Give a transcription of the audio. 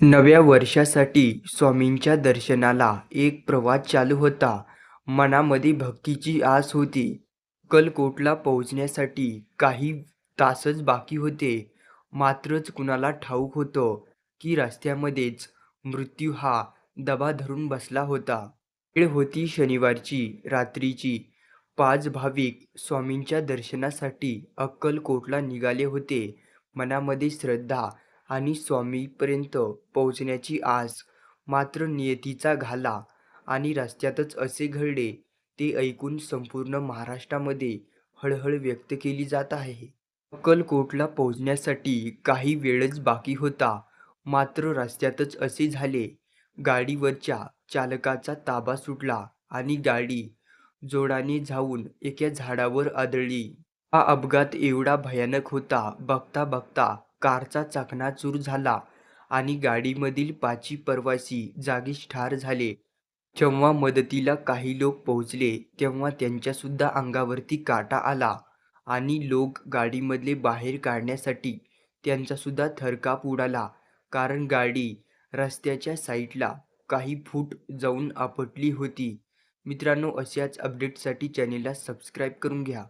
नव्या वर्षासाठी स्वामींच्या दर्शनाला एक प्रवास चालू होता. मनामध्ये भक्तीची आस होती. अक्कलकोटला पोहोचण्यासाठी काही तासच बाकी होते. मात्रच कुणाला ठाऊक होतं की रस्त्यामध्येच मृत्यू हा दबा धरून बसला होता. वेळ होती शनिवारची रात्रीची. पाच भाविक स्वामींच्या दर्शनासाठी अक्कलकोटला निघाले होते. मनामध्ये श्रद्धा आणि स्वामीपर्यंत पोहोचण्याची आस. मात्र नियतीचा घाला आणि रस्त्यातच असे घडले ते ऐकून संपूर्ण महाराष्ट्रामध्ये हळहळ व्यक्त केली जात आहे. अक्कलकोटला पोहोचण्यासाठी काही वेळच बाकी होता. मात्र रस्त्यातच असे झाले. गाडीवरच्या चालकाचा ताबा सुटला आणि गाडी जोडाने जाऊन एका झाडावर आदळली. हा अपघात एवढा भयानक होता. बघता बघता कारचा चकनाचूर झाला आणि गाडीमधील पाची प्रवासी जागीच ठार झाले. जेव्हा मदतीला काही लोक पोहोचले तेव्हा त्यांच्यासुद्धा अंगावरती काटा आला आणि लोक गाडीमधले बाहेर काढण्यासाठी त्यांचासुद्धा थरकाप उडाला. कारण गाडी रस्त्याच्या साईडला काही फूट जाऊन आपटली होती. मित्रांनो अशाच अपडेटसाठी चॅनेलला सबस्क्राईब करून घ्या.